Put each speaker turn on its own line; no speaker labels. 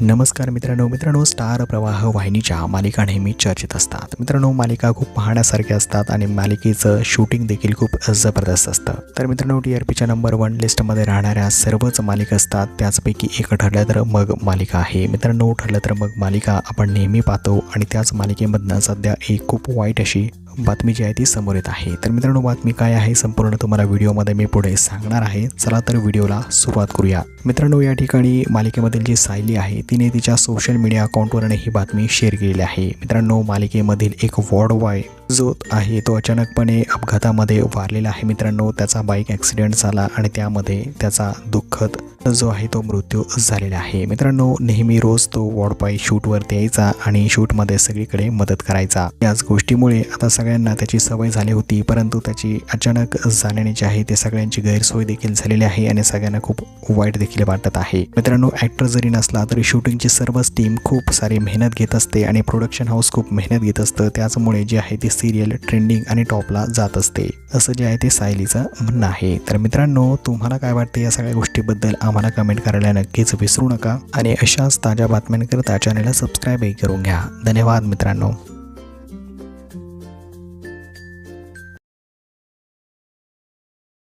नमस्कार मित्रांनो मित्रांनो स्टार प्रवाह वाहिनीच्या मालिका नेहमी चर्चेत असतात. मित्रांनो मालिका खूप पाहण्यासारख्या असतात आणि मालिकेचं शूटिंग देखील खूप जबरदस्त असतं. तर मित्रांनो टी आर पीच्या नंबर वन लिस्टमध्ये राहणाऱ्या सर्वच मालिका असतात. त्याचपैकी एक ठरलं तर मग मालिका आहे. मित्रांनो ठरलं तर मग मालिका आपण नेहमी पाहतो आणि त्याच मालिकेमधनं सध्या एक खूप वाईट अशी बातमी जी आहे ती समोर येत आहे. तर मित्रांनो बातमी काय आहे? संपूर्ण तुम्हाला व्हिडिओमध्ये मी पुढे सांगणार आहे. चला तर व्हिडिओला सुरुवात करूया. मित्रांनो या ठिकाणी मालिकेमधील जी सायली आहे तिने तिच्या सोशल मीडिया अकाउंटवरून ही बातमी शेअर केलेली आहे. मित्रांनो मालिकेमधील एक वॉर्ड बॉय जो आहे तो अचानकपणे अपघातामध्ये वारलेला आहे. मित्रांनो त्याचा बाईक ॲक्सिडेंट झाला आणि त्यामध्ये त्याचा दुःखद जो आहे तो मृत्यू झालेला आहे. मित्रांनो नेहमी रोज तो वॉडपाय शूटवरती यायचा आणि शूटमध्ये सगळीकडे मदत करायचा. याच गोष्टीमुळे आता सगळ्यांना त्याची सवय झाली होती परंतु त्याची अचानक जाण्याने जे आहे ते सगळ्यांची गैरसोय देखील झालेली आहे आणि सगळ्यांना खूप वाईट देखील वाटत आहे. मित्रांनो ॲक्टर जरी नसला तरी शूटिंगची सर्वच टीम खूप सारी मेहनत घेत असते आणि प्रोडक्शन हाऊस खूप मेहनत घेत असतं. त्याचमुळे जे आहे ती सिरियल ट्रेंडिंग आणि टॉपला जात असते. असं जे आहे ते सायलीचं म्हणणं आहे. तर मित्रांनो तुम्हाला काय वाटते या सगळ्या गोष्टीबद्दल? आम्हाला कमेंट करायला नक्कीच विसरू नका. आणि अशाच ताज्या बातम्यांकरता चॅनलला सबस्क्राईबही करून घ्या. धन्यवाद मित्रांनो.